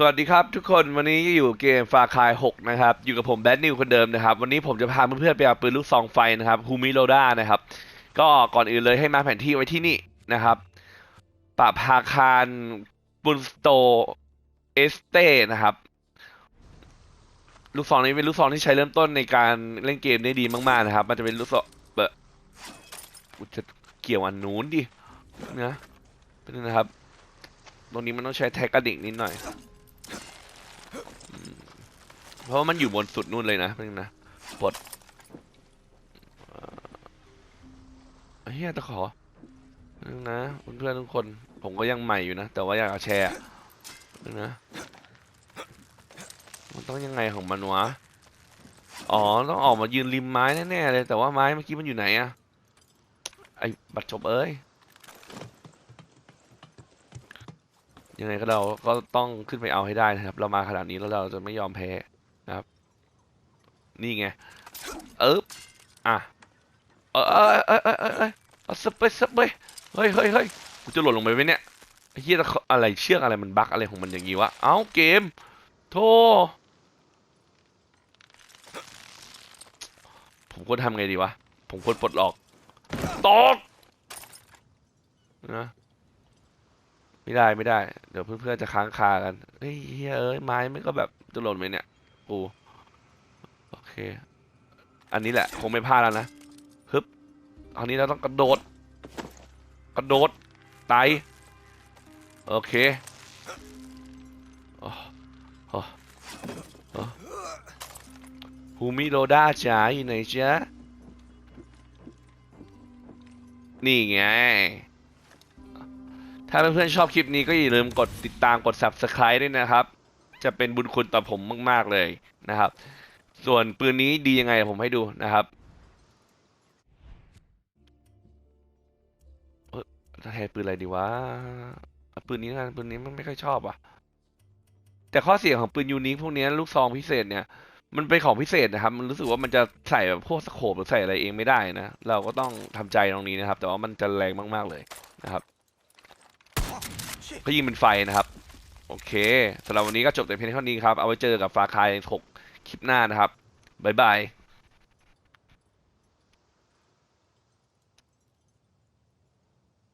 สวัสดีครับทุกคนวันนี้อยู่เกมฟาคาย 6 นะครับ อยู่กับผมแบดนิวคนเดิมนะครับ วันนี้ผมจะพาเพื่อนๆไปเอาปืนลูกซองไฟนะครับฮูมิโรด้านะครับ ก็ก่อนอื่นเลยให้มาแผนที่ไว้ที่นี่นะครับปะพาคารบุนสโตเอสเต้นะครับ ลูกซองนี้เป็นลูกซองที่ใช้เริ่มต้นในการเล่นเกมได้ดีมากๆนะครับ มันจะเป็นลูกซองเบอกูจะเกี่ยวอันนู้นดินะเป็นนะครับ ตรงนี้มันต้องใช้แท็กกระดิ่งนิดหน่อย เพราะว่ามันอยู่บนสุดนู่นเลยนะเป็นงนะปลดเฮียตะขอนึงนะเพื่อนทุกคน ผมก็ยังใหม่อยู่นะ แต่ว่าอยากจะแชร์นึงนะ มันต้องยังไงของมันวะ อ๋อ ต้องออกมายืนริมไม้แน่ๆเลย แต่ว่าไม้เมื่อกี้มันอยู่ไหนอะไอ้บัตรจบเอ้ย ยังไงก็เราก็ต้องขึ้นไปเอาให้ได้นะครับ เรามาขนาดนี้แล้วเราจะไม่ยอมแพ้ นี่ไง เอ๊บอะ เออเออเออเออเออเออเอาสเปซสเปซเฮ้ยเฮ้ยเฮ้ยกูจะหล่นลงไปไหมเนี่ยไอ้เหี้ยตะอะไรเชือกอะไรมันบั๊กอะไรของมันอย่างงี้วะ เอ้าเกมโธ่ผมควรทำไงดีวะ ผมควรปลดล็อก ตอกนะไม่ได้ไม่ได้ เดี๋ยวเพื่อนๆจะค้างคากัน เฮ้ยเฮ้ยเอ้ยไม้ไม่ก็แบบจะหล่นไหมเนี่ยปู โอเค อันนี้แหละ คงไม่พลาดแล้วนะฮึบอันนี้เราต้องกระโดด กระโดดไตโอเคฮูมิโรดาจ๋าอยู่ไหนจ๊ะนี่ไง ถ้าเพื่อนๆชอบคลิปนี้ก็อย่าลืมกดติดตามกด subscribe ด้วยนะครับ จะเป็นบุญคุณต่อผมมาก ๆ เลยนะครับ ส่วนปืนนี้ดียังไงผมให้ดูนะครับเอ้ยจะแทนปืนอะไรดีวะปืนนี้กันปืนนี้มันไม่ค่อยชอบอะ แต่ข้อเสียของปืนยูนิคพวกนี้ลูกซองพิเศษเนี่ย มันเป็นของพิเศษนะครับ มันรู้สึกว่ามันจะใส่แบบพวกสโคปหรือใส่อะไรเองไม่ได้นะ เราก็ต้องทำใจตรงนี้นะครับ แต่ว่ามันจะแรงมาก ๆเลยนะครับก็ยิงเป็นไฟนะครับ โอเคสำหรับวันนี้ก็จบแต่เพียงเท่านี้ครับ เอาไว้เจอกับฟาคาย6 คลิปหน้านะครับบ๊ายบาย